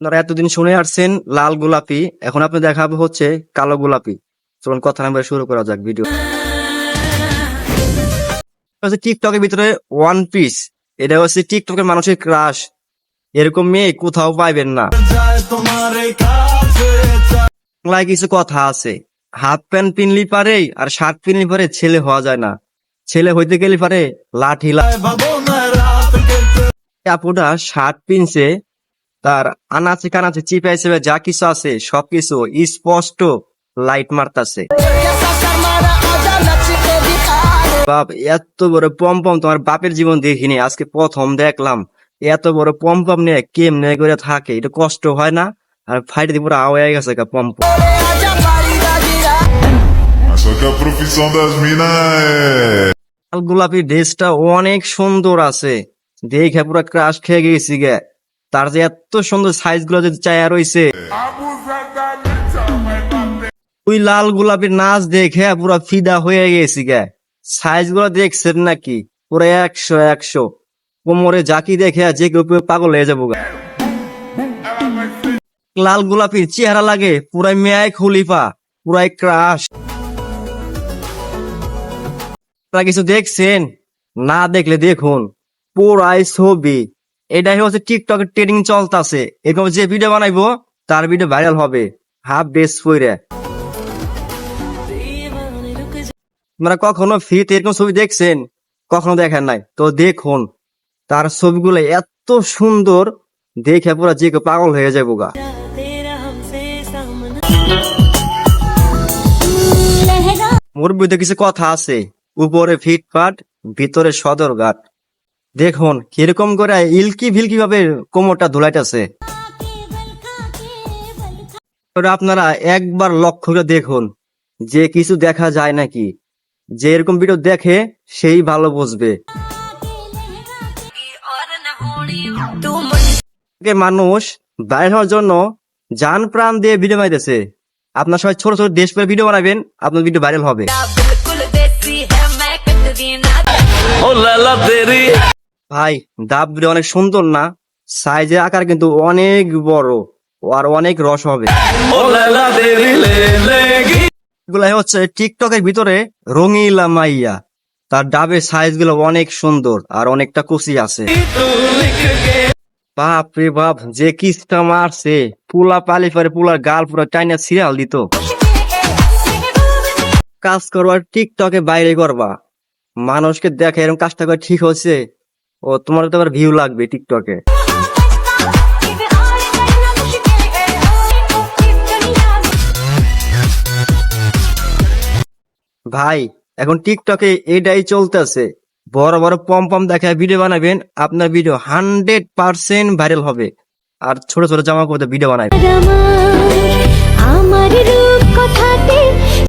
আপনারা এতদিন শুনে আসছেন লাল গোলাপি, এখন আপনি দেখাবো হচ্ছে কালো গোলাপি। চলুন কথা নাম্বার শুরু করা যাক ভিডিও। টিকটকের ভিতরে ওয়ান পিস এটা হচ্ছে টিকটকের মানুষের ক্রাশ এরকম মেয়ে কোথাও পাইবেন না। বাংলায় কিছু কথা আছে। হাফ প্যান্ট পিনলি পারে আর শার্ট পিনলি পারে ছেলে হওয়া যায় না। ছেলে হইতে গেলে পারে লাঠি আপুটা শার্ট পিনছে তার আনাচে কানাচে চিপাই হিসেবে যা কিছু আছে সবকিছু স্পষ্ট লাইট মারতাছে। বাপ এত বড় পম পম তোমার বাপের জীবন দেখিনি আজকে প্রথম দেখলাম। এত বড় পম পম নিয়ে কেমনে করে থাকে এটা কষ্ট হয় না? আর ফাইটে দিয়ে পুরো আওয়ায় গেছে গা পম পম Só que a profissão das minas é. লাল গোলাপি ড্রেসটা অনেক সুন্দর আছে। দেখে পুরো ক্রাশ খেয়ে গেছি গে। তার যে এত সুন্দর সাইজগুলো যদি চায়া রয়েছে ওই লাল গোলাপির নাচ দেখে পুরো ফিদা হয়ে গেছি গে। সাইজগুলো দেখছেন নাকি? পুরো একশো একশো। কোমরে জাকি দেখে যে কেউ পাগল হয়ে যাব গা। লাল গোলাপির চেহারা লাগে পুরাই মেয়াই খলিফা, পুরাই ক্রাশ আপনারা কিছু দেখছেন? না দেখলে দেখুন। পোড়াই ছবি। এটাই হচ্ছে টিকটকের ট্রেনিং চলতেছে। এরকম যে ভিডিও বানাইবো, তার ভিডিও ভাইরাল হবে। হাফ ড্রেস পরে আপনারা কখনো ফ্রিতে এরকম ছবি দেখছেন? কখনো দেখেন নাই? তো দেখুন, তার ছবিগুলো এত সুন্দর, দেখে পুরো যে পাগল হয়ে যাব গা। মোর বিরুদ্ধে কিছু কথা আছে। উপরে ফিটফাট, ভিতরে সদরঘাট। দেখুন কীরকম করে ইলকি ভিলকি ভাবে কোমরটা ধুলাইতেছে। আপনারা একবার লক্ষ্য করে দেখুন যে কিছু দেখা যায় নাকি। যে এরকম ভিডিও দেখে সেই ভালো বুঝবে। মানুষ বাইরে হওয়ার জন্য যান প্রাণ দিয়ে ভিডিও বানাইতেছে। আপনার সবাই ছোট ছোট দেশ পরে ভিডিও বানাবেন আপনার ভিডিও ভাইরাল হবে। ভাই ডাব দুটো অনেক সুন্দর না? সাইজের আকার কিন্তু অনেক বড় আর অনেক রস হবে। এগুলাই হচ্ছে টিকটকের ভিতরে রঙিলা মাইয়া। তার ডাবের সাইজগুলো অনেক সুন্দর আর অনেকটা কুচি আছে। বাপ রে বাপ, যে কিস্টা মারছে? পুলা পালি পরে পুলার গাল পুরা টাইনা সিরিয়াল দিত। কাজ করবার টিকটকে বাইরে করবা। মানুষকে দেখে এরকম কাজটা করে ঠিক হচ্ছে? ও তোমার তো আবার ভিউ লাগবে টিকটকে ভাই, এখন টিকটকে এটাই চলতেছে। বড় বড় পম পম দেখায় ভিডিও বানাবেন, আপনার ভিডিও হান্ড্রেড পার্সেন্ট ভাইরাল হবে। আর ছোট ছোট জামা করতে ভিডিও বানাবেন আমার রূপ কথাতে